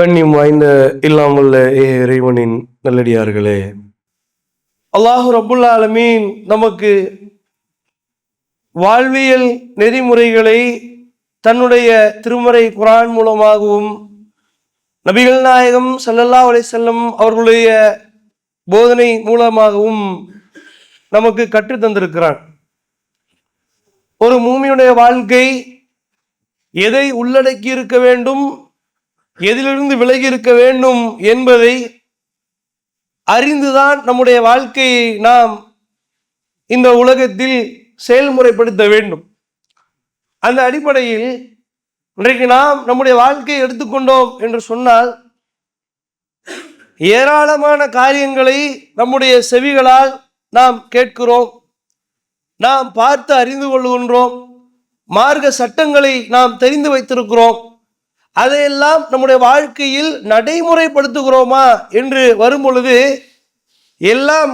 கண்ணியம் வாய்ந்த இல்லாமல் ஏ இறைவனின் நல்லடியார்களே. அல்லாஹு ரபுல் அலமீன் நமக்கு வாழ்வியல் நெறிமுறைகளை தன்னுடைய திருமறை குரான் மூலமாகவும் நபிகள் நாயகம் சல்லல்லா அலை செல்லம் அவர்களுடைய போதனை மூலமாகவும் நமக்கு கற்று தந்திருக்கிறான். ஒரு மூமியுடைய வாழ்க்கை எதை உள்ளடக்கி இருக்க வேண்டும்? எதிலிருந்து விலகி இருக்க வேண்டும் என்பதை அறிந்துதான் நம்முடைய வாழ்க்கையை நாம் இந்த உலகத்தில் செயல்முறைப்படுத்த வேண்டும். அந்த அடிப்படையில் இன்றைக்கு நாம் நம்முடைய வாழ்க்கையை எடுத்துக்கொண்டோம் என்று சொன்னால் ஏராளமான காரியங்களை நம்முடைய செவிகளால் நாம் கேட்கிறோம் நாம் பார்த்து அறிந்து கொள்கின்றோம் மார்க்க சட்டங்களை நாம் தெரிந்து வைத்திருக்கிறோம். அதையெல்லாம் நம்முடைய வாழ்க்கையில் நடைமுறைப்படுத்துகிறோமா என்று வரும் பொழுது எல்லாம்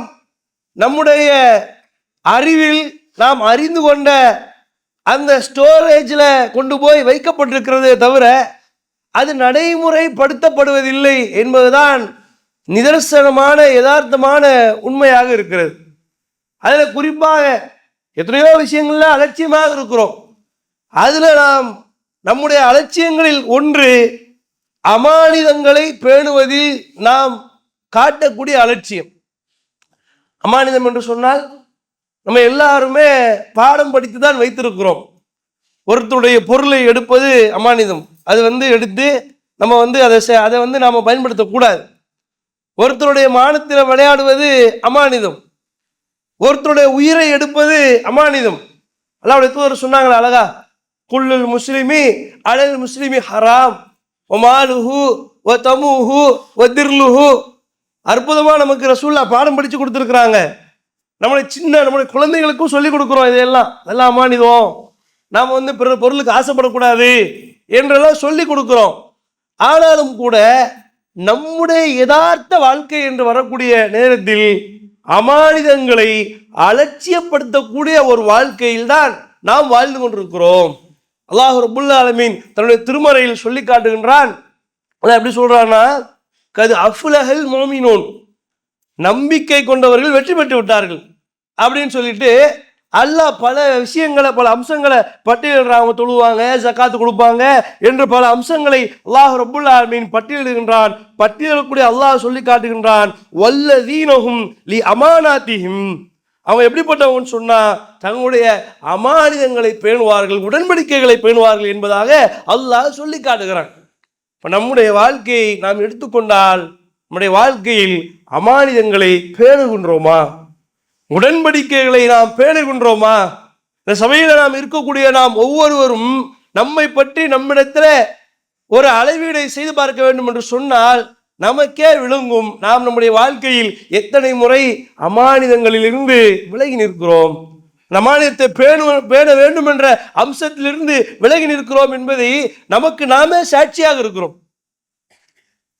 நம்முடைய அறிவில் நாம் அறிந்து கொண்ட அந்த ஸ்டோரேஜில் கொண்டு போய் வைக்கப்பட்டிருக்கிறதே தவிர அது நடைமுறைப்படுத்தப்படுவதில்லை என்பதுதான் நிதர்சனமான யதார்த்தமான உண்மையாக இருக்கிறது. அதில் குறிப்பாக எத்தனையோ விஷயங்கள்ல அலட்சியமாக இருக்கிறோம். அதில் நாம் நம்முடைய அலட்சியங்களில் ஒன்று அமானிதங்களை பேணுவதில் நாம் காட்டக்கூடிய அலட்சியம். அமானிதம் என்று சொன்னால் நம்ம எல்லாருமே பாடம் படித்து தான் வைத்திருக்கிறோம். ஒருத்தருடைய பொருளை எடுப்பது அமானிதம். அது வந்து எடுத்து நம்ம வந்து அதை செ- அதை வந்து நாம் பயன்படுத்தக்கூடாது. ஒருத்தருடைய மானத்தில் விளையாடுவது அமானிதம். ஒருத்தருடைய உயிரை எடுப்பது அமானிதம். அல்லாவுடைய தூதர் சொன்னாங்களா அழகா குல்லுல் முஸ்லிமி அலல் முஸ்லிமி ஹராம். ஒமாலுஹு ஒ தமுஹு ஒ திர்லுஹு அற்புதமாக நமக்கு ரசூல்லா பாடம் படித்து கொடுத்துருக்குறாங்க. நம்மளை சின்ன நம்மளுடைய குழந்தைங்களுக்கும் சொல்லிக் கொடுக்குறோம் இதெல்லாம் அதெல்லாம் அமானிதம் நாம் வந்து பிற பொருளுக்கு ஆசைப்படக்கூடாது என்றெல்லாம் சொல்லி கொடுக்குறோம். ஆனாலும் கூட நம்முடைய யதார்த்த வாழ்க்கை என்று வரக்கூடிய நேரத்தில் அமானிதங்களை அலட்சியப்படுத்தக்கூடிய ஒரு வாழ்க்கையில்தான் நாம் வாழ்ந்து கொண்டிருக்கிறோம். அல்லாஹ் ரபுல் அலமீன் தன்னுடைய திருமறையில் சொல்லி காட்டுகின்றான். அதான் எப்படி சொல்றான்னா கது அஃபுலஹல் மோமினோன். நம்பிக்கை கொண்டவர்கள் வெற்றி பெற்று விட்டார்கள். அப்படின்னு சொல்லிட்டு அல்லாஹ் பல விஷயங்களை பல அம்சங்களை பட்டியலிடுறாங்க அவங்க தொழுவாங்க ஜக்காத்து கொடுப்பாங்க என்று பல அம்சங்களை அல்லாஹ் ரப்புல் ஆலமீன் பட்டியலிடுகின்றான். பட்டியலிடக்கூடிய அல்லாஹ் சொல்லி காட்டுகின்றான் வல்ல தீனகும் லி அமானாத்திஹிம். அவன் எப்படிப்பட்டவன் சொன்னால் தங்களுடைய அமானிதங்களை பேணுவார்கள் உடன்படிக்கைகளை பேணுவார்கள் என்பதாக அல்லாஹ் சொல்லி காட்டுகிறான். இப்போ நம்முடைய வாழ்க்கையை நாம் எடுத்துக்கொண்டால் நம்முடைய வாழ்க்கையில் அமானிதங்களை பேணுகின்றோமா? உடன்படிக்கைகளை நாம் பேணுகின்றோமா? இந்த சபையில் நாம் இருக்கக்கூடிய நாம் ஒவ்வொருவரும் நம்மை பற்றி நம்மிடத்தில் ஒரு அளவீடை செய்து பார்க்க வேண்டும் என்று சொன்னால் நமக்கே விளங்கும். நாம் நம்முடைய வாழ்க்கையில் எத்தனை முறை அமானிதங்களிலிருந்து விலகி நிற்கிறோம்? இந்த பேணு பேண வேண்டும் என்ற அம்சத்திலிருந்து விலகி நிற்கிறோம் என்பதை நமக்கு நாமே சாட்சியாக இருக்கிறோம்.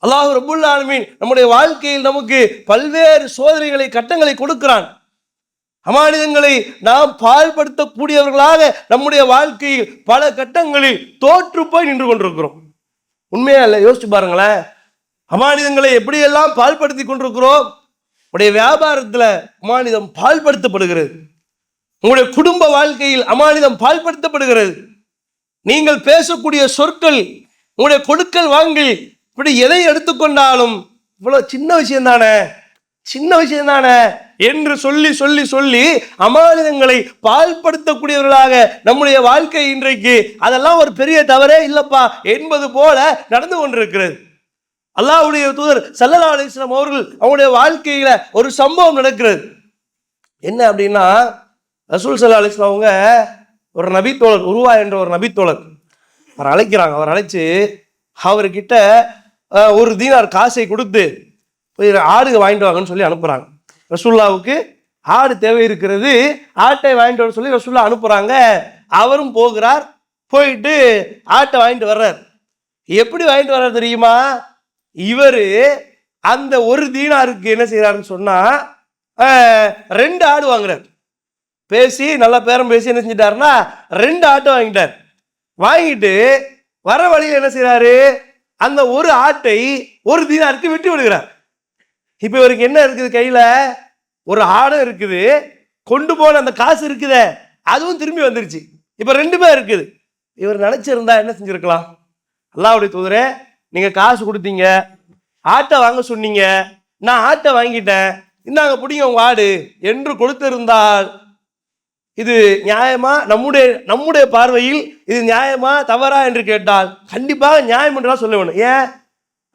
அல்லாஹ் ரபுல் ஆலமீன் நம்முடைய வாழ்க்கையில் நமக்கு பல்வேறு சோதனைகளை கட்டங்களை கொடுக்கிறான். அமானிதங்களை நாம் பால்படுத்தக்கூடியவர்களாக நம்முடைய வாழ்க்கையில் பல கட்டங்களில் தோற்று போய் நின்று கொண்டிருக்கிறோம். உண்மையா இல்லை? யோசிச்சு பாருங்களேன். அமானிதங்களை எப்படியெல்லாம் பால்படுத்தி கொண்டிருக்கிறோம்? உடைய வியாபாரத்தில் அமானிதம் பால்படுத்தப்படுகிறது. உங்களுடைய குடும்ப வாழ்க்கையில் அமானிதம் பால்படுத்தப்படுகிறது. நீங்கள் பேசக்கூடிய சொற்கள் உங்களுடைய கொடுக்கல் வாங்கி இப்படி எதை எடுத்துக்கொண்டாலும் இவ்வளோ சின்ன விஷயம் தானே? சின்ன விஷயம் தானே? என்று சொல்லி சொல்லி சொல்லி அமானிதங்களை பால்படுத்தக்கூடியவர்களாக நம்முடைய வாழ்க்கை இன்றைக்கு அதெல்லாம் ஒரு பெரிய தவறே இல்லைப்பா என்பது போல நடந்து கொண்டிருக்கிறது. அல்லாவுடைய தூதர் சல்லல்லா அலிஸ்லாம் அவர்கள் அவங்களுடைய வாழ்க்கையில ஒரு சம்பவம் நடக்கிறது. என்ன அப்படின்னா ரசூல் சல்லா அலிஸ்லாம் அவங்க ஒரு நபித்தோழர் உருவா என்ற ஒரு நபித்தோழர். அவர் அழைக்கிறாங்க. அவர் அழைச்சு அவர்கிட்ட ஒரு தீனார் காசை கொடுத்து போய் ஆடு வாங்கிட்டு வாங்கன்னு சொல்லி அனுப்புறாங்க. ரசூல்லாவுக்கு ஆடு தேவை இருக்கிறது ஆட்டை வாங்கிட்டு வர சொல்லி ரசூல்லா அனுப்புறாங்க. அவரும் போகிறார் போயிட்டு ஆட்டை வாங்கிட்டு வர்றார். எப்படி வாங்கிட்டு வர்றார் தெரியுமா? இவர் அந்த ஒரு தீனாருக்கு என்ன செய்கிறாருன்னு சொன்னால் ரெண்டு ஆடு வாங்குறார். பேசி நல்லா பேரம் பேசி என்ன செஞ்சிட்டாருன்னா ரெண்டு ஆட்டை வாங்கிட்டார். வாங்கிட்டு வர வழியில் என்ன செய்கிறாரு அந்த ஒரு ஆட்டை ஒரு தீனாருக்கு விட்டு விடுகிறார். இப்போ இவருக்கு என்ன இருக்குது கையில்? ஒரு ஆடம் இருக்குது. கொண்டு போன அந்த காசு இருக்குதே அதுவும் திரும்பி வந்துருச்சு. இப்போ ரெண்டுமே இருக்குது. இவர் நினச்சிருந்தா என்ன செஞ்சுருக்கலாம்? அல்லாவுடைய தூதரே நீங்கள் காசு கொடுத்தீங்க ஆட்டை வாங்க சொன்னீங்க நான் ஆட்டை வாங்கிட்டேன் இந்தாங்க பிடிங்க உங்க ஆடு என்று கொடுத்திருந்தால் இது நியாயமா? நம்முடைய நம்முடைய பார்வையில் இது நியாயமா தவறா என்று கேட்டால் கண்டிப்பாக நியாயம் என்று சொல்ல வேணும். ஏன்?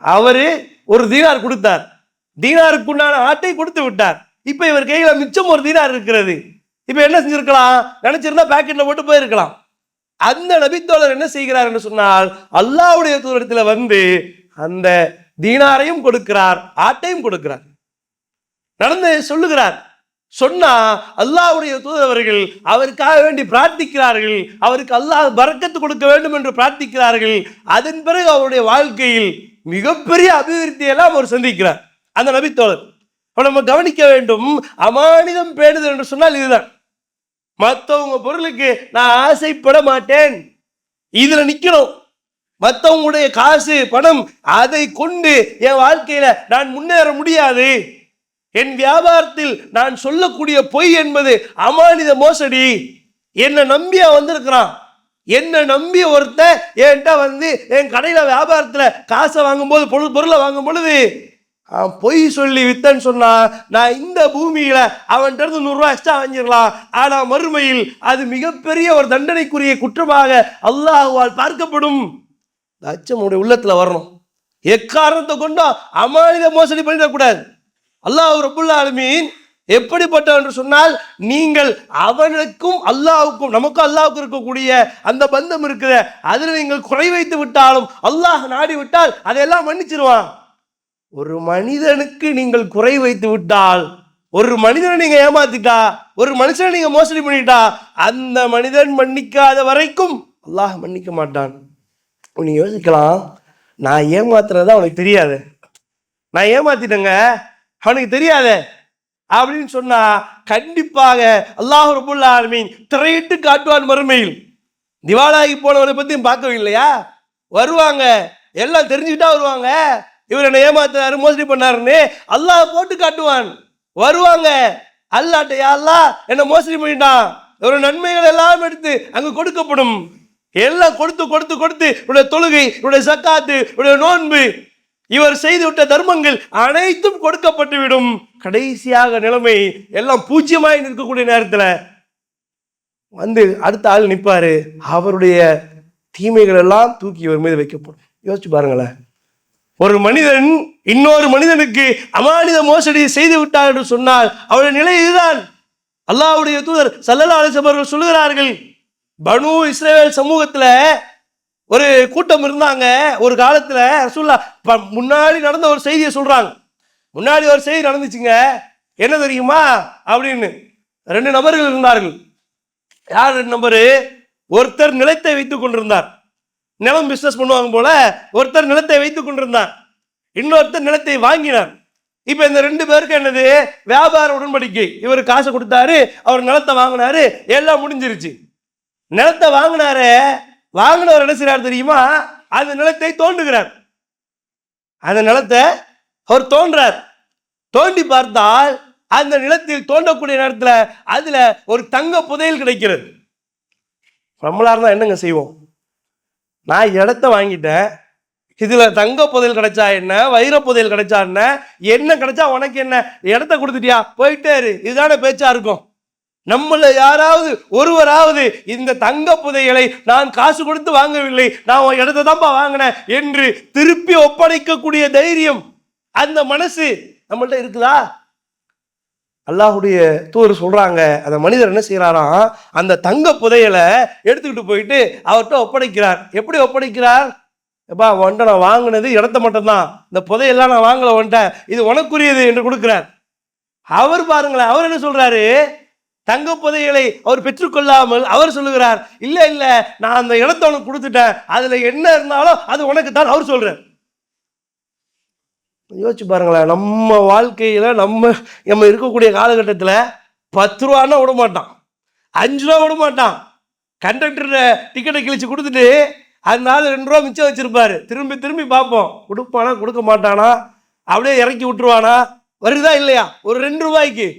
அவரு ஒரு தீனார் கொடுத்தார். தீனாருக்குண்டான ஆட்டை கொடுத்து விட்டார். இப்போ இவர் கையில் மிச்சம் ஒரு தீனார் இருக்கிறது. இப்போ என்ன செஞ்சிருக்கலாம்? நினைச்சிருந்தா பேக்கெட்டில் போட்டு போயிருக்கலாம். அந்த நபித்தோழர் என்ன செய்கிறார் என்று சொன்னால் அல்லாவுடைய தூரத்தில் வந்து அந்த தீனாரையும் கொடுக்கிறார் ஆட்டையும் கொடுக்கிறார். நடந்து சொல்லுகிறார். சொன்னா அல்லாஹ்வுடைய தூதரவர்கள் அவருக்காக வேண்டி பிரார்த்திக்கிறார்கள் அவருக்கு அல்லாஹ் பரக்கத்து கொடுக்க வேண்டும் என்று பிரார்த்திக்கிறார்கள். அதன் பிறகு அவருடைய வாழ்க்கையில் மிகப்பெரிய அபிவிருத்தியெல்லாம் அவர் சந்திக்கிறார். அந்த நபித்தோழர். அப்ப நம்ம கவனிக்க வேண்டும் அமானிதம் பேணுதல் என்று சொன்னால் இதுதான். மற்றவங்க பொருளுக்கு நான் ஆசைப்பட மாட்டேன். இதில் நிற்கணும் மற்றவங்களுடைய காசு பணம் அதை கொண்டு என் வாழ்க்கையில் நான் முன்னேற முடியாது. என் வியாபாரத்தில் நான் சொல்லக்கூடிய பொய் என்பது அமானித மோசடி. என்னை நம்பியா வந்திருக்கிறான். என்னை நம்பி ஒருத்தன் என்கிட்ட வந்து என் கடையில் வியாபாரத்தில் காசை வாங்கும்போது பொருள் பொருளை வாங்கும் பொழுது பொய் சொல்லி வித்தன்னு சொன்னால் நான் இந்த பூமியில் அவன்கிட்ட இருந்து நூறுரூவா எக்ஸ்ட்ரா வாங்கிடலாம். ஆனால் மறுமையில் அது மிகப்பெரிய ஒரு தண்டனைக்குரிய குற்றமாக அல்லாஹுவால் பார்க்கப்படும். அச்சம் உடைய உள்ளத்தில் வரணும். எக்காரணத்தை கொண்டும் அமானித மோசடி பண்ணிடக்கூடாது. அல்லாஹ் ரபுல்லா ஆலமீன் எப்படிப்பட்டவன் என்று சொன்னால் நீங்கள் அவனுக்கும் அல்லாவுக்கும் நமக்கும் அல்லாவுக்கும் இருக்கக்கூடிய அந்த பந்தம் இருக்குது. அதில் நீங்கள் குறை வைத்து விட்டாலும் அல்லாஹ் நாடி விட்டால் அதையெல்லாம் மன்னிச்சிருவான். ஒரு மனிதனுக்கு நீங்கள் குறை வைத்து விட்டால் ஒரு மனிதனை நீங்க ஏமாத்திட்டா ஒரு மனுஷனை நீங்க மோசடி பண்ணிட்டா அந்த மனிதன் மன்னிக்காத வரைக்கும் அல்லாஹ் மன்னிக்க மாட்டான். நீங்க யோசிக்கலாம். நான் ஏமாத்துறதா அவனுக்கு தெரியாது. நான் ஏமாத்திட்டேங்க. அவனுக்கு தெரியாது. அப்படின்னு சொன்னா கண்டிப்பாக அல்லாஹ் ரபுல்லா ஆர்மீன் திரையிட்டு காட்டுவான் மறுமையில். திவாலாகி போனவனை பத்தியும் பார்க்கவில்லையா? வருவாங்க. எல்லாம் தெரிஞ்சுக்கிட்டா வருவாங்க. இவர் என்ன ஏமாத்தினாரு மோசடி பண்ணாருன்னு அல்லாஹ் போட்டு காட்டுவான். வருவாங்க. அல்லாட்ட யா அல்லாஹ் என்ன மோசடி பண்ணிட்டான். ஒரு நன்மைகள் எல்லாம் எடுத்து அங்கு கொடுக்கப்படும். எல்லாம் கொடுத்து கொடுத்து கொடுத்து இவருடைய தொழுகை இவருடைய சக்காத்து இவருடைய நோன்பு இவர் செய்து விட்ட தர்மங்கள் அனைத்தும் கொடுக்கப்பட்டுவிடும் கடைசியாக நிலைமை எல்லாம் பூஜ்யமாய் நிற்கக்கூடிய நேரத்தில் வந்து அடுத்த ஆள் நிற்பாரு அவருடைய தீமைகள் எல்லாம் தூக்கி இவர் மீது வைக்கப்படும். யோசிச்சு பாருங்களேன். ஒரு மனிதன் இன்னொரு மனிதனுக்கு அமானித மோசடி செய்து விட்டார் என்று சொன்னால் அவருடைய நிலை இதுதான். அல்லாவுடைய தூதர் சல்லல்லா அலிசபர்கள் சொல்லுகிறார்கள் பனு இஸ்ரேல் சமூகத்தில் ஒரு கூட்டம் இருந்தாங்க. ஒரு காலத்தில் ரசூல்லா ப- முன்னாடி நடந்த ஒரு செய்தியை சொல்கிறாங்க முன்னாடி ஒரு செய்தி நடந்துச்சுங்க. என்ன தெரியுமா? அப்படின்னு ரெண்டு நபர்கள் இருந்தார்கள். யார் ரெண்டு நபரு? ஒருத்தர் நிலத்தை வைத்துக் கொண்டிருந்தார். நிலம் பிஸ்னஸ் பண்ணுவாங்க போல ஒருத்தர் நிலத்தை வைத்துக் கொண்டிருந்தார் இன்னொருத்தர் நிலத்தை வாங்கினார். இப்போ இந்த ரெண்டு பேருக்கு என்னது? வியாபார உடன்படிக்கை. இவர் காசு கொடுத்தாரு அவர் நிலத்தை வாங்கினாரு எல்லாம் முடிஞ்சிருச்சு. நிலத்தை வாங்கினாரு வாங்கினவர் என்ன செய்றார் தெரியுமா? அந்த நிலத்தை தோண்டுகிறார். அந்த நிலத்தை அவர் தோன்றார். தோண்டி பார்த்தால் அந்த நிலத்தில் தோண்டக்கூடிய நேரத்தில் அதில் ஒரு தங்க புதையல் கிடைக்கிறது. நம்மளாக இருந்தால் என்னங்க செய்வோம்? நான் இடத்த வாங்கிட்டேன். இதில் தங்க புதையல் கிடைச்சா என்ன? வைர புதையல் கிடைச்சா என்ன? என்ன கிடைச்சா உனக்கு என்ன? இடத்த கொடுத்துட்டியா? போயிட்டே இரு. இதுதானே பேச்சா இருக்கும். நம்மள யாராவது ஒருவராவது இந்த தங்க புதையலை நான் காசு கொடுத்து வாங்கவில்லை. நான் உன் இடத்தை தான்ப்பா வாங்கினேன் என்று திருப்பி ஒப்படைக்கக்கூடிய தைரியம் அந்த மனசு நம்மள்ட்ட இருக்குதா? அல்லாஹுடைய தூர் சொல்கிறாங்க அந்த மனிதர் என்ன செய்கிறாராம் அந்த தங்க புதையலை எடுத்துக்கிட்டு போயிட்டு அவர்கிட்ட ஒப்படைக்கிறார். எப்படி ஒப்படைக்கிறார்? எப்பா உன்ட்ட நான் வாங்கினது இடத்த மட்டும்தான். இந்த புதையெல்லாம் நான் வாங்கலை உன்ட்ட இது உனக்குரியது என்று கொடுக்குறார். அவர் பாருங்களேன் அவர் என்ன சொல்கிறாரு தங்க புதையலை அவர் பெற்றுக்கொள்ளாமல் அவர் சொல்லுகிறார். இல்லை இல்லை நான் அந்த இடத்த உனக்கு கொடுத்துட்டேன். அதில் என்ன இருந்தாலும் அது உனக்கு தான் அவர் சொல்கிறார் யோசிச்சு பாருங்களேன் நம்ம வாழ்க்கையில் நம்ம நம்ம இருக்கக்கூடிய காலகட்டத்தில் பத்து ரூபான்னா விட மாட்டான். அஞ்சு ரூபா விட மாட்டான். கண்டக்டரை டிக்கெட்டை கிழிச்சு கொடுத்துட்டு அதனால ரெண்டு ரூபா மிச்சம் வச்சுருப்பாரு. திரும்பி திரும்பி பார்ப்போம். கொடுப்பானா கொடுக்க மாட்டானா? அப்படியே இறக்கி விட்டுருவானா? வருதா இல்லையா? ஒரு ரெண்டு ரூபாய்க்கு.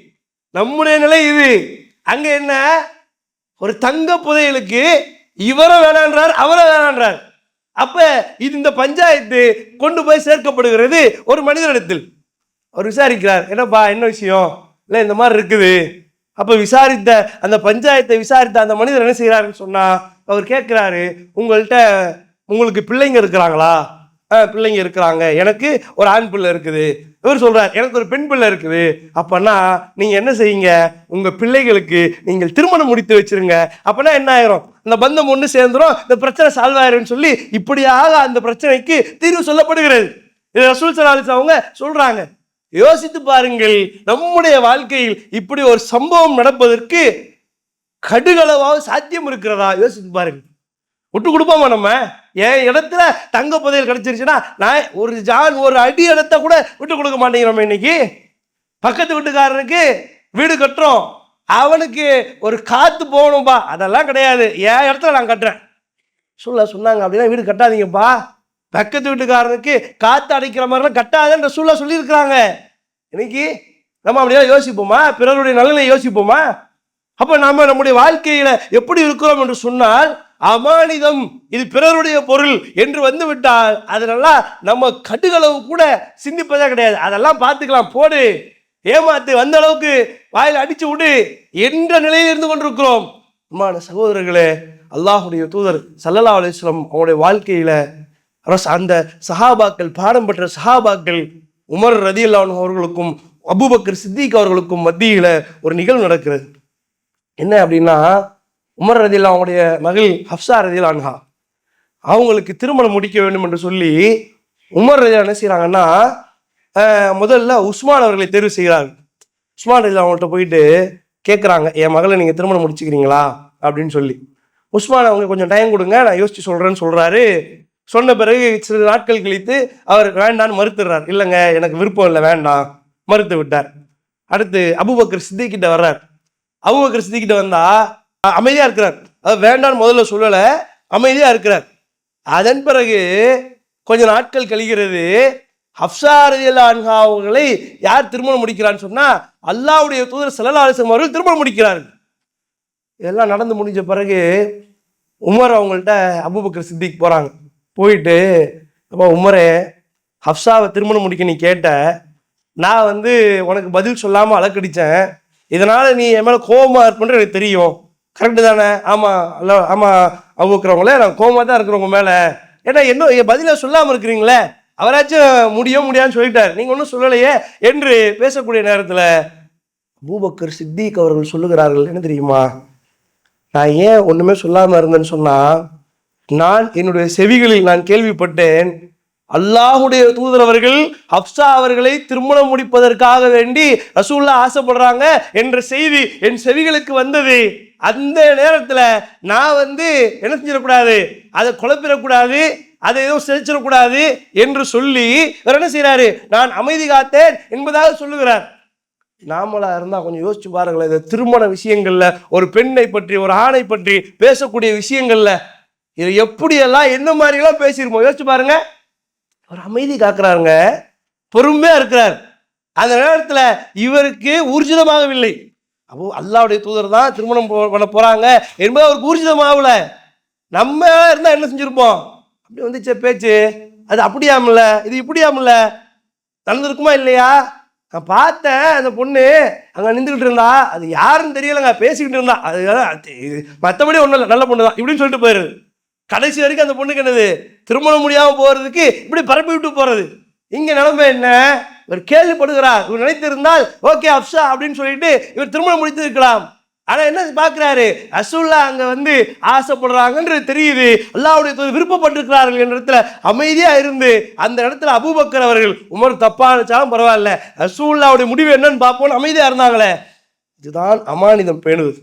நம்முடைய நிலை இது. அங்கே என்ன? ஒரு தங்க புதையலுக்கு இவரை வேணான்றார் அவரை வேணான்றார். அப்ப இது இந்த பஞ்சாயத்து கொண்டு போய் சேர்க்கப்படுகிறது ஒரு மனிதனிடத்தில். அவர் விசாரிக்கிறார் என்னப்பா என்ன விஷயம்? இல்லை இந்த மாதிரி இருக்குது. அப்ப விசாரித்த அந்த பஞ்சாயத்தை விசாரித்த அந்த மனிதர் என்ன செய்யறாருன்னு சொன்னா அவர் கேட்கிறாரு உங்கள்கிட்ட உங்களுக்கு பிள்ளைங்க இருக்கிறாங்களா? ஆ பிள்ளைங்க இருக்கிறாங்க. எனக்கு ஒரு ஆண் பிள்ளை இருக்குது. இவர் சொல்கிறார் எனக்கு ஒரு பெண் பிள்ளை இருக்குது. அப்போனா நீங்கள் என்ன செய்யுங்க? உங்கள் பிள்ளைகளுக்கு நீங்கள் திருமணம் முடித்து வச்சிருங்க. அப்போனா என்ன ஆயிரும்? இந்த பந்தம் ஒன்று சேர்ந்துரும். இந்த பிரச்சனை சால்வ் ஆயிரும்னு சொல்லி இப்படியாக அந்த பிரச்சனைக்கு தீர்வு சொல்லப்படுகிறது. இது ரசூல் சலாலிஸ் அவங்க சொல்கிறாங்க யோசித்து பாருங்கள் நம்முடைய வாழ்க்கையில் இப்படி ஒரு சம்பவம் நடப்பதற்கு கடுகளவாக சாத்தியம் இருக்கிறதா? யோசித்து பாருங்கள். விட்டு கொடுப்போமா நம்ம? என் இடத்துல தங்க புதையல் கிடச்சிருச்சுன்னா நான் ஒரு ஜான் ஒரு அடி இடத்த கூட விட்டு கொடுக்க மாட்டேங்கிறோம் இன்னைக்கு. பக்கத்து வீட்டுக்காரனுக்கு வீடு கட்டுறோம். அவனுக்கு ஒரு காற்று போகணும்பா. அதெல்லாம் கிடையாது. என் இடத்துல நான் கட்டுறேன். சொல்ல சொன்னாங்க அப்படின்னா வீடு கட்டாதீங்கப்பா. பக்கத்து வீட்டுக்காரனுக்கு காற்று அடைக்கிற மாதிரிலாம் கட்டாதன்ற சூழல சொல்லியிருக்கிறாங்க. இன்னைக்கு நம்ம அப்படியே யோசிப்போமா? பிறருடைய நலனை யோசிப்போமா? அப்போ நம்ம நம்முடைய வாழ்க்கையில் எப்படி இருக்கிறோம் என்று சொன்னால் அமானிதம் இது பிறருடைய பொருள் என்று வந்து விட்டால் அதனால நம்ம கடுகளவு கூட சிந்திப்பதே கிடையாது. அதெல்லாம் பார்த்துக்கலாம் போடு. ஏமாத்து வந்த அளவுக்கு வாயில் அடிச்சு விடு என்ற நிலையில் இருந்து கொண்டிருக்கிறோம். அன்பான சகோதரர்களே அல்லாஹுடைய தூதர் சல்லல்லா அலிஸ்லம் அவங்களுடைய வாழ்க்கையில் அரசு அந்த சஹாபாக்கள் பாடம் பெற்ற சஹாபாக்கள் உமர் ரதி அல்லான் அவர்களுக்கும் அபுபக்கர் சித்திக் அவர்களுக்கும் மத்தியில் ஒரு நிகழ்வு நடக்கிறது. என்ன அப்படின்னா உமர் ரதில்லா அவங்களுடைய மகள் ஹப்சா ரதிலான்ஹா அவங்களுக்கு திருமணம் முடிக்க வேண்டும் என்று சொல்லி உமர் ரதிலா என்ன செய்கிறாங்கன்னா முதல்ல உஸ்மான் அவர்களை தேர்வு செய்கிறார்கள். உஸ்மான் ரதிலா அவங்கள்ட்ட போயிட்டு கேட்குறாங்க என் மகளை நீங்கள் திருமணம் முடிச்சுக்கிறீங்களா? அப்படின்னு சொல்லி. உஸ்மான் அவங்க கொஞ்சம் டைம் கொடுங்க நான் யோசிச்சு சொல்கிறேன்னு சொல்கிறாரு சொன்ன பிறகு சில நாட்கள் கழித்து அவர் வேண்டான்னு மறுத்துடுறார். இல்லைங்க எனக்கு விருப்பம் இல்லை வேண்டாம். மறுத்து விட்டார். அடுத்து அபுபக்கர் சித்திக்கிட்ட வர்றார். அபூபக்கர் சித்திக்கிட்ட வந்தால் அமைதியாக இருக்கிறார். அது வேண்டான்னு முதல்ல சொல்லலை அமைதியாக இருக்கிறார். அதன் பிறகு கொஞ்ச நாட்கள் கழிகிறது ஹப்சா அன்ஹா அவர்களை யார் திருமணம் முடிக்கிறான்னு சொன்னால் அல்லாவுடைய தூதர் ஸல்லல்லாஹு அவர்கள் திருமணம் முடிக்கிறார்கள். இதெல்லாம் நடந்து முடிஞ்ச பிறகு உமர் அவங்கள்ட்ட அபுபக்கர் சித்திக்கு போகிறாங்க போயிட்டு அப்போ உமரே ஹப்சாவை திருமணம் முடிக்க நீ கேட்ட நான் வந்து உனக்கு பதில் சொல்லாமல் அலக்கடித்தேன் இதனால் நீ என் மேலே கோபமாக இருப்பேன்னு எனக்கு தெரியும். கரெக்டு தானே? ஆமாம் இல்லை ஆமாம் அவுக்கிறவங்களே நான் கோபமாக தான் இருக்கிறவங்க மேலே. ஏன்னா என்ன பதிலாக சொல்லாமல் இருக்கிறீங்களே அவராச்சும் முடியும் முடியாதுன்னு சொல்லிட்டார். நீங்கள் ஒன்றும் சொல்லலையே என்று பேசக்கூடிய நேரத்தில் பூபக்கர் சித்திக் அவர்கள் சொல்லுகிறார்கள் என்ன தெரியுமா? நான் ஏன் ஒன்றுமே சொல்லாமல் இருந்தேன்னு சொன்னால் நான் என்னுடைய செவிகளில் நான் கேள்விப்பட்டேன் அல்லாஹுடைய தூதர் அவர்கள் ஹப்சா அவர்களை திருமணம் முடிப்பதற்காக வேண்டி ரசூல்லா ஆசைப்படுறாங்க என்ற செய்தி என் செவிகளுக்கு வந்தது. அந்த நேரத்தில் நான் வந்து என்ன செஞ்சிடக்கூடாது? அதை குழப்பிடக்கூடாது அதை எதுவும் செழிச்சிடக்கூடாது என்று சொல்லி இவர் என்ன செய்கிறாரு நான் அமைதி காத்தேன் என்பதாக சொல்லுகிறார். நாமளாக இருந்தால் கொஞ்சம் யோசிச்சு பாருங்களேன் இந்த திருமண விஷயங்களில் ஒரு பெண்ணை பற்றி ஒரு ஆணை பற்றி பேசக்கூடிய விஷயங்களில் இது எப்படியெல்லாம் என்ன மாதிரியெல்லாம் பேசியிருப்போம்? யோசிச்சு பாருங்கள் அவர் அமைதி காக்குறாருங்க. பொறுமையாக இருக்கிறார். அந்த நேரத்தில் இவருக்கு ஊர்ஜிதமாகவில்லை. அப்போ அல்லாவுடைய தூதர் தான் திருமணம் பண்ண போகிறாங்க என்பது அவருக்கு ஊர்ஜிதமாகல. நம்ம இருந்தால் என்ன செஞ்சிருப்போம்? அப்படி வந்துச்சே பேச்சு. அது அப்படியாமில்ல இது இப்படியாமல? நடந்திருக்குமா இல்லையா? நான் பார்த்தேன் அந்த பொண்ணு அங்கே நின்றுக்கிட்டு இருந்தா. அது யாருன்னு தெரியலைங்க. பேசிக்கிட்டு இருந்தா. அது மற்றபடி ஒன்றும் இல்லை. நல்ல பொண்ணு தான். இப்படின்னு சொல்லிட்டு போயிரு. கடைசி வரைக்கும் அந்த பொண்ணுக்கு என்னது? திருமணம் முடியாமல் போகிறதுக்கு இப்படி பரப்பி விட்டு போகிறது இங்கே நிலைமை என்ன? இவர் கேள்விப்படுகிறார். இவர் நினைத்திருந்தால் ஓகே அப்சா அப்படின்னு சொல்லிட்டு இவர் திருமணம் முடித்து இருக்கலாம் என்ன பார்க்குறாரு? அசுல்லா அங்கே வந்து ஆசைப்படுறாங்கன்றது தெரியுது. அல்லாவுடைய தூதர் விருப்பப்பட்டிருக்கிறார்கள் என்ற இடத்துல அமைதியாக இருந்து அந்த இடத்துல அபூபக்கர் அவர்கள் உமர் தப்பாக நினச்சாலும் பரவாயில்ல. அசுல்லாவுடைய முடிவு என்னன்னு பார்ப்போம்னு அமைதியாக இருந்தாங்களே. இதுதான் அமானிதம் பேணுவது.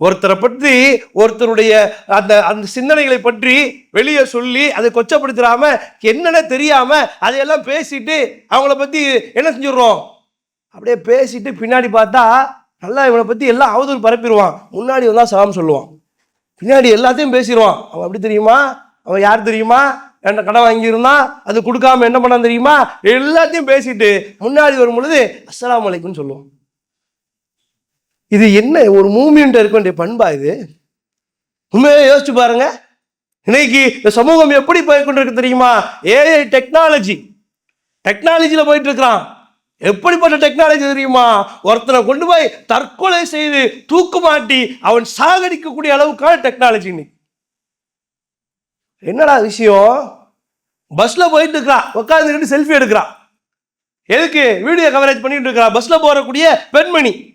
ஒருத்தரை பற்றி ஒருத்தருடைய அந்த அந்த சிந்தனைகளை பற்றி வெளியே சொல்லி அதை கொச்சப்படுத்திடாம என்னென்ன தெரியாம அதையெல்லாம் பேசிட்டு அவங்கள பத்தி என்ன செஞ்சிடுறோம்? அப்படியே பேசிட்டு பின்னாடி பார்த்தா நல்லா இவனை பத்தி எல்லாம் அவதூறு பரப்பிடுவான். முன்னாடி வந்தா சலாம் சொல்லுவான். பின்னாடி எல்லாத்தையும் பேசிடுவான். அவன் அப்படி தெரியுமா? அவன் யார் தெரியுமா? என்ன கடன் வாங்கியிருந்தான். அது கொடுக்காம என்ன பண்ணான் தெரியுமா? எல்லாத்தையும் பேசிட்டு முன்னாடி வரும் பொழுது அஸ்லாம் அலைக்கும்னு சொல்லுவோம் இது என்ன ஒரு மூமின்ட்டு இருக்க வேண்டிய பண்பா இது? உண்மையை யோசிச்சு பாருங்க. இன்னைக்கு இந்த சமூகம் எப்படி போய்கொண்டிருக்கு தெரியுமா? ஏஐ டெக்னாலஜி டெக்னாலஜியில் போயிட்டு இருக்கிறான். எப்படிப்பட்ட டெக்னாலஜி தெரியுமா? ஒருத்தனை கொண்டு போய் தற்கொலை செய்து தூக்கு மாட்டி அவன் சாகடிக்கக்கூடிய அளவுக்கான டெக்னாலஜி நீ என்னடா விஷயம்? பஸ்ல போயிட்டு இருக்கிறான். உட்காந்துக்கிட்டு செல்ஃபி எடுக்கிறான். எதுக்கு? வீடியோ கவரேஜ் பண்ணிட்டு இருக்கிறான். பஸ்ல போறக்கூடிய பெண்மணி.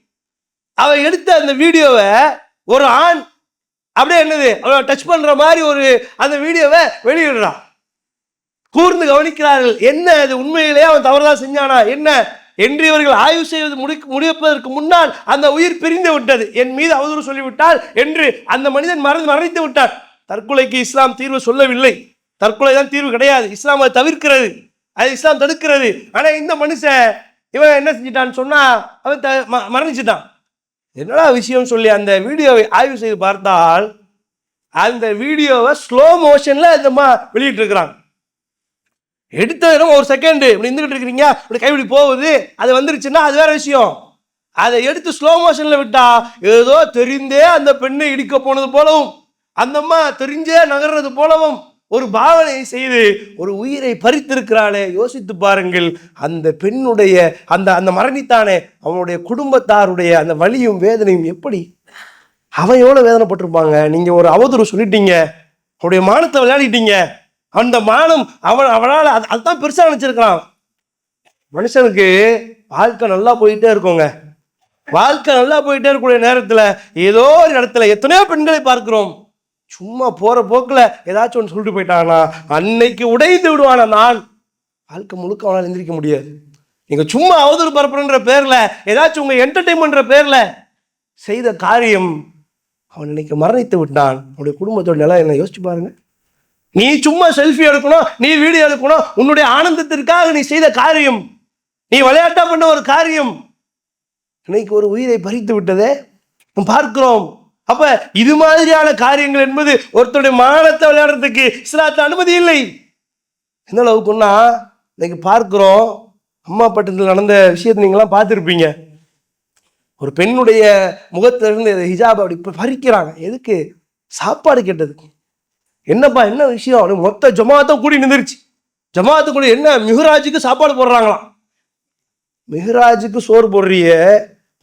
அவன் எடுத்த அந்த வீடியோவை ஒரு ஆண் அப்படியே என்னது அவளை டச் பண்ற மாதிரி ஒரு அந்த வீடியோவை வெளியிடுறான். கூர்ந்து கவனிக்கிறார்கள். என்ன அது உண்மையிலேயே அவன் தவறுதான் செஞ்சானா? என்ன? என்று இவர்கள் ஆய்வு செய்வது முடி முடிப்பதற்கு முன்னால் அந்த உயிர் பிரிந்து விட்டது. என் மீது அவதூறு சொல்லிவிட்டால் என்று அந்த மனிதன் மறந்து மறைத்து விட்டார் தற்கொலைக்கு இஸ்லாம் தீர்வு சொல்லவில்லை. தற்கொலை தான் தீர்வு கிடையாது. இஸ்லாம் அதை தவிர்க்கிறது. அது இஸ்லாம் தடுக்கிறது. ஆனால் இந்த மனுஷன் இவன் என்ன செஞ்சிட்டான்னு சொன்னால் அவன் த- ம- மரணிச்சிட்டான். என்னடா விஷயம் சொல்லி அந்த வீடியோவை ஆய்வு செய்து பார்த்தால் அந்த வீடியோவை ஸ்லோ மோஷனில் இந்த மா வெளியிட்டு இருக்கிறாங்க எடுத்த இடம் ஒரு செகண்டு இப்படி இருந்துகிட்டு இருக்கிறீங்க இப்படி கைவிடி போகுது அது வந்துருச்சுன்னா அது வேற விஷயம். அதை எடுத்து ஸ்லோ மோஷனில் விட்டா ஏதோ தெரிந்தே அந்த பெண்ணை இடிக்க போனது போலவும் அந்தம்மா தெரிஞ்சே நகர்றது போலவும் ஒரு பாவனையை செய்து ஒரு உயிரை பறித்திருக்கிறாளே யோசித்து பாருங்கள். அந்த பெண்ணுடைய அந்த அந்த மரணித்தானே அவனுடைய குடும்பத்தாருடைய அந்த வலியும் வேதனையும் எப்படி? அவன் எவ்வளோ வேதனைப்பட்டிருப்பாங்க. நீங்கள் ஒரு அவதூறு சொல்லிட்டீங்க. அவனுடைய மானத்தை விளையாடிட்டீங்க. அந்த மானம் அவன் அவனால் அது அதுதான் பெருசாக நினைச்சிருக்கலாம் மனுஷனுக்கு வாழ்க்கை நல்லா போயிட்டே இருக்கோங்க. வாழ்க்கை நல்லா போயிட்டே இருக்கக்கூடிய நேரத்தில் ஏதோ ஒரு இடத்துல எத்தனையோ பெண்களை பார்க்கிறோம். சும்மா போகிற போக்கில் ஏதாச்சும் ஒன்று சொல்லிட்டு போயிட்டானா அன்னைக்கு உடைந்து விடுவானா நான் வாழ்க்கை முழுக்க அவனால் எந்திரிக்க முடியாது. நீங்கள் சும்மா அவதூறு பரப்புறன்ற பேரில் ஏதாச்சும் உங்கள் என்டர்டைன்மெண்ட்ற பேரில் செய்த காரியம் அவன் இன்னைக்கு மரணித்து விட்டான். அவனுடைய குடும்பத்தோட நிலை என்ன? யோசிச்சு பாருங்கள் நீ சும்மா செல்ஃபி எடுக்கணும் நீ வீடியோ எடுக்கணும் உன்னுடைய ஆனந்தத்திற்காக நீ செய்த காரியம். நீ விளையாட்டா பண்ண ஒரு காரியம். இன்னைக்கு ஒரு உயிரை பறித்து விட்டதே. பார்க்கிறோம். அப்ப இது மாதிரியான காரியங்கள் என்பது ஒருத்தருடைய மானத்தை விளையாடுறதுக்கு இஸ்லாத்தில் அனுமதி இல்லை. எந்த அளவுக்குன்னா இன்னைக்கு பார்க்குறோம் அம்மா பட்டத்தில் நடந்த விஷயத்தை நீங்களாம் பார்த்துருப்பீங்க. ஒரு பெண்ணுடைய முகத்திலிருந்து ஹிஜாப் அப்படி இப்போ பறிக்கிறாங்க. எதுக்கு? சாப்பாடு கேட்டதுக்கு என்னப்பா என்ன விஷயம்? அப்படின்னு மொத்த ஜமாத்தும் கூடி நின்றுச்சு ஜமாத்து கூட என்ன மிஹராஜுக்கு சாப்பாடு போடுறாங்களாம். மிஹராஜுக்கு சோறு போடுறிய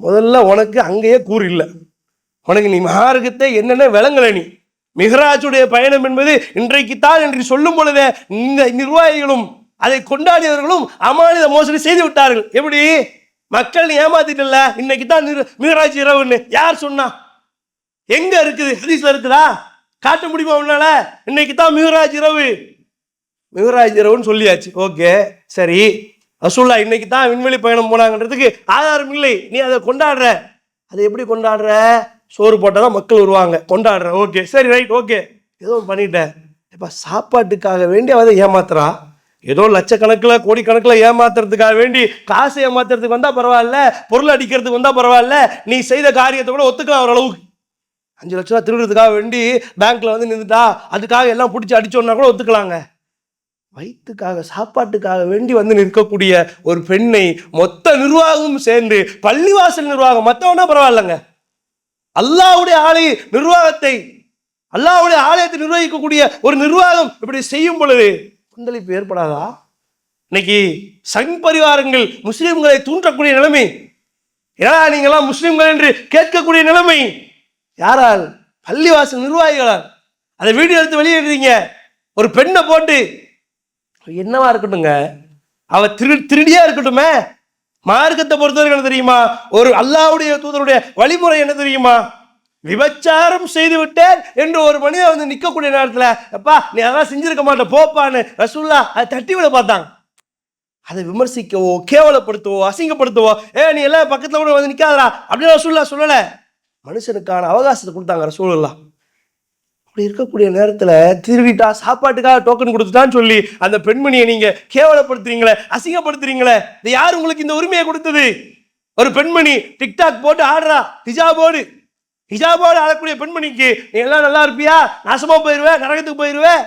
முதல்ல உனக்கு அங்கேயே கூறு இல்லை. உனக்கு நீ மகாரகத்தை என்னென்ன விளங்கல நீ? மிகராஜுடைய பயணம் என்பது இன்றைக்குத்தான் என்று சொல்லும் பொழுதே இந்த நிர்வாகிகளும் அதை கொண்டாடியவர்களும் அமானித மோசடி செய்து விட்டார்கள். எப்படி? மக்கள் நீ ஏமாத்திட்டல இன்னைக்கு தான் மிகராஜ் இரவுன்னு. யார் சொன்னா? எங்க இருக்குது? ஹதீஸ்ல இருக்குதா? காட்ட முடியுமா உன்னால? இன்னைக்கு தான் மிகராஜ் இரவு. மிகராஜ் இரவுன்னு சொல்லியாச்சு. ஓகே சரி. ரசூல்லா இன்னைக்கு தான் விண்வெளி பயணம் போனாங்கன்றதுக்கு ஆதாரம் இல்லை. நீ அதை கொண்டாடுற. அதை எப்படி கொண்டாடுற? சோறு போட்டால் தான் மக்கள் வருவாங்க. கொண்டாடுற. ஓகே. சரி ரைட் ஓகே. ஏதோ பண்ணிட்டேன். இப்போ சாப்பாட்டுக்காக வேண்டி அவதை ஏமாத்துறா? ஏதோ லட்சக்கணக்கில் கோடிக்கணக்கில் ஏமாத்துறதுக்காக வேண்டி காசு ஏமாத்துறதுக்கு வந்தால் பரவாயில்ல பொருள் அடிக்கிறதுக்கு வந்தால் பரவாயில்ல நீ செய்த காரியத்தை கூட ஒத்துக்கலாம் ஓரளவுக்கு அஞ்சு லட்ச ரூபா திருடுறதுக்காக வேண்டி பேங்க்கில் வந்து நின்றுட்டா அதுக்காக எல்லாம் பிடிச்சி அடிச்சோன்னா கூட ஒத்துக்கலாங்க. வயிற்றுக்காக சாப்பாட்டுக்காக வேண்டி வந்து நிற்கக்கூடிய ஒரு பெண்ணை மொத்த நிர்வாகமும் சேர்ந்து பள்ளிவாசல் நிர்வாகம் மற்றவனா பரவாயில்லைங்க. அல்லாஹ்வுடைய ஆலய நிர்வாகத்தை அல்லாஹ்வுடைய ஆலயத்தை நிர்வகிக்கக்கூடிய ஒரு நிர்வாகம் இப்படி செய்யும் பொழுது கொந்தளிப்பு ஏற்படாதா? இன்னைக்கு சங் பரிவாரங்கள் முஸ்லீம்களை தூண்டக்கூடிய நிலைமை ஏன்னா நீங்களாம் முஸ்லீம்கள் என்று கேட்கக்கூடிய நிலைமை யாரால்? பள்ளிவாசல் நிர்வாகிகளால். அதை வீடியோ எடுத்து வெளியிடுறீங்க. ஒரு பெண்ணை போட்டு என்னவா இருக்கட்டுங்க அவ திரு திருடியா இருக்கட்டுமே? மார்க்கத்தை பொறுத்தவரைக்கும் என்ன தெரியுமா? ஒரு அல்லாவுடைய தூதருடைய வழிமுறை என்ன தெரியுமா? விபச்சாரம் செய்து விட்டேன் என்று ஒரு மனிதன் வந்து நிற்கக்கூடிய நேரத்தில் அப்பா நீ அதெல்லாம் செஞ்சிருக்க மாட்டேன் போப்பான்னு ரசூல்லா அதை தட்டி விட பார்த்தாங்க. அதை விமர்சிக்கவோ கேவலப்படுத்தவோ அசிங்கப்படுத்தவோ ஏ நீ எல்லாம் பக்கத்தில் கூட வந்து நிற்காதடா அப்படின்னு ரசூல்லா சொல்லலை. மனுஷனுக்கான அவகாசத்தை கொடுத்தாங்க ரசூலுல்லா அப்படி இருக்கக்கூடிய நேரத்தில் திருடிட்டா சாப்பாட்டுக்காக டோக்கன் கொடுத்துட்டான்னு சொல்லி அந்த பெண்மணியை நீங்கள் கேவலப்படுத்துறீங்களே அசிங்கப்படுத்துறீங்களே இது யார் உங்களுக்கு இந்த உரிமையை கொடுத்தது? ஒரு பெண்மணி டிக்டாக் போட்டு ஆடுறா ஹிஜாபோடு ஹிஜாபோடு ஆடக்கூடிய பெண்மணிக்கு நீ எல்லாம் நல்லா இருப்பியா? நாசமாக போயிடுவேன் நரகத்துக்கு போயிடுவேன்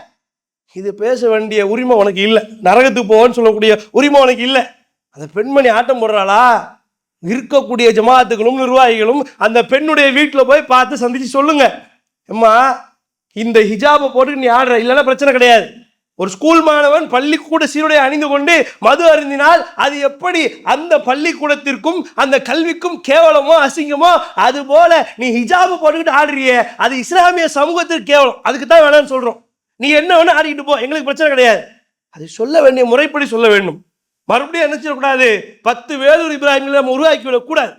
இது பேச வேண்டிய உரிமை உனக்கு இல்லை. நரகத்துக்கு போவோன்னு சொல்லக்கூடிய உரிமை உனக்கு இல்லை. அந்த பெண்மணி ஆட்டம் போடுறாளா? இருக்கக்கூடிய ஜமாத்துகளும் நிர்வாகிகளும் அந்த பெண்ணுடைய வீட்டில் போய் பார்த்து சந்திச்சு சொல்லுங்க. அம்மா இந்த ஹிஜாபை போட்டு நீ ஆடுற இல்லைன்னா பிரச்சனை கிடையாது. ஒரு ஸ்கூல் மாணவன் பள்ளிக்கூட சீருடை அணிந்து கொண்டு மது அருந்தினால் அது எப்படி அந்த பள்ளிக்கூடத்திற்கும் அந்த கல்விக்கும் கேவலமோ அசிங்கமோ அது போல நீ ஹிஜாபை போட்டுக்கிட்டு ஆடுறியே அது இஸ்லாமிய சமூகத்திற்கு கேவலம். அதுக்கு தான் வேணாம்னு சொல்றோம். நீ என்ன வேணும் ஆடிக்கிட்டு போ எங்களுக்கு பிரச்சனை கிடையாது. அது சொல்ல வேண்டிய முறைப்படி சொல்ல வேண்டும். மறுபடியும் என்ன செய்யக்கூடாது? பத்து வேலூர் இப்ராஹிம்களை நம்ம உருவாக்கி விடக்கூடாது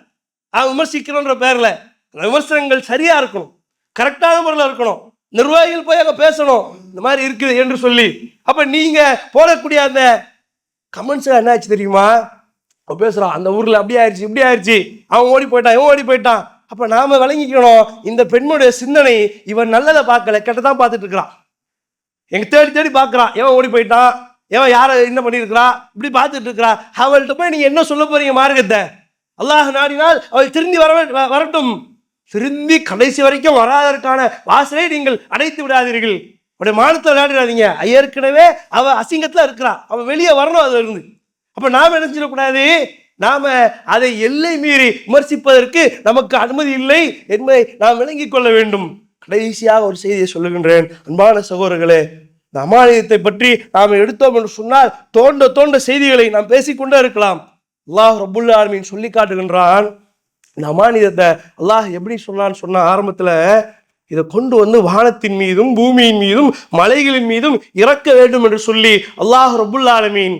அவன் விமர்சிக்கிறோன்ற பேரில் விமர்சனங்கள் சரியா இருக்கணும். கரெக்டான முறையில் இருக்கணும். நிர்வாகிகள் போய் அங்கே பேசணும். இந்த மாதிரி இருக்குது என்று சொல்லி. அப்போ நீங்கள் போடக்கூடிய அந்த கமெண்ட்ஸில் என்ன ஆச்சு தெரியுமா? அவன் பேசுகிறான் அந்த ஊரில் அப்படி ஆயிடுச்சு இப்படி ஆயிடுச்சு அவன் ஓடி போயிட்டான் இவன் ஓடி போயிட்டான். அப்போ நாம் விளங்கிக்கணும் இந்த பெண்ணுடைய சிந்தனை இவன் நல்லதை பார்க்கல கெட்டதான் பார்த்துட்டு இருக்கிறான். எங்க தேடி தேடி பார்க்குறான். எவன் ஓடி போயிட்டான்? எவன் யாரை என்ன பண்ணியிருக்கிறா? இப்படி பார்த்துட்டு இருக்கிறா. அவள்கிட்ட போய் நீங்கள் என்ன சொல்ல போறீங்க மார்க்கத்தை? அல்லாஹ் நாடினால் அவள் திரும்பி வர வ- வரட்டும். திரும்பி கடைசி வரைக்கும் வராதற்கான வாசலை நீங்கள் அடைத்து விடாதீர்கள். அப்படி மானத்தை விளையாடுறாதீங்க ஏற்கனவே அவன் அசிங்கத்தில் இருக்கிறா. அவன் வெளியே வரணும் அதில் இருந்து அப்போ நாம் என்ன செய்யக்கூடாது? அதை எல்லை மீறி விமர்சிப்பதற்கு நமக்கு அனுமதி இல்லை என்பதை நாம் விளங்கிக் கொள்ள வேண்டும். கடைசியாக ஒரு செய்தியை சொல்லுகின்றேன். அன்பான சகோதரர்களே இந்த அமானியத்தை பற்றி நாம் எடுத்தோம் என்று சொன்னால் தோண்ட தோண்ட செய்திகளை நாம் பேசிக்கொண்டே இருக்கலாம். அல்லாஹ் ரபுல் ஆலமீன் சொல்லி காட்டுகின்றான். இந்த அமானிதத்தை அல்லாஹ் எப்படி சொன்னான்னு சொன்ன ஆரம்பத்தில் இதை கொண்டு வந்து வானத்தின் மீதும் பூமியின் மீதும் மலைகளின் மீதும் இறக்க வேண்டும் என்று சொல்லி அல்லாஹ் ரபுல்லாலமீன்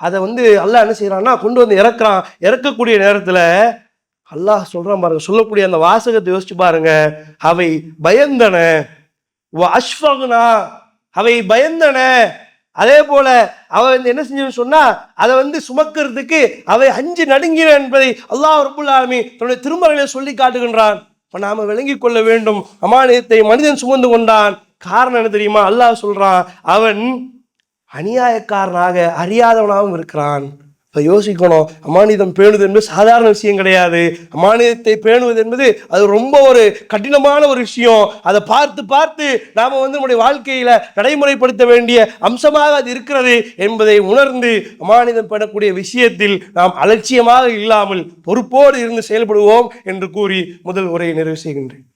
அதை வந்து அல்லாஹ் என்ன செய்கிறான்னா கொண்டு வந்து இறக்குறான். இறக்கக்கூடிய நேரத்தில் அல்லாஹ் சொல்கிறான் பாருங்க சொல்லக்கூடிய அந்த வாசகத்தை யோசிச்சு பாருங்க. அவை பயந்தன. வ அவை பயந்தன. அதே போல அவ வந்து என்ன செஞ்சு சொன்னா அதை வந்து சுமக்கிறதுக்கு அவை அஞ்சு நடுங்கின என்பதை அல்லாஹ் ரபுல் ஆலமி தன்னுடைய திருமறையில சொல்லி காட்டுகின்றான். இப்ப நாம விளங்கிக் கொள்ள வேண்டும். அமானியத்தை மனிதன் சுமந்து கொண்டான். காரணம் என்ன தெரியுமா? அல்லாஹ் சொல்றான் அவன் அநியாயக்காரனாக அறியாதவனாகவும் இருக்கிறான். இப்போ யோசிக்கணும் அமானிதம் பேணுது என்பது சாதாரண விஷயம் கிடையாது. அமானிதத்தை பேணுவது என்பது அது ரொம்ப ஒரு கடினமான ஒரு விஷயம். அதை பார்த்து பார்த்து நாம் வந்து நம்முடைய வாழ்க்கையில் நடைமுறைப்படுத்த வேண்டிய அம்சமாக அது இருக்கிறது என்பதை உணர்ந்து அமானிதம் பெறக்கூடிய விஷயத்தில் நாம் அலட்சியமாக இல்லாமல் பொறுப்போடு இருந்து செயல்படுவோம் என்று கூறி முதல் உரையை நிறைவு செய்கின்றேன்.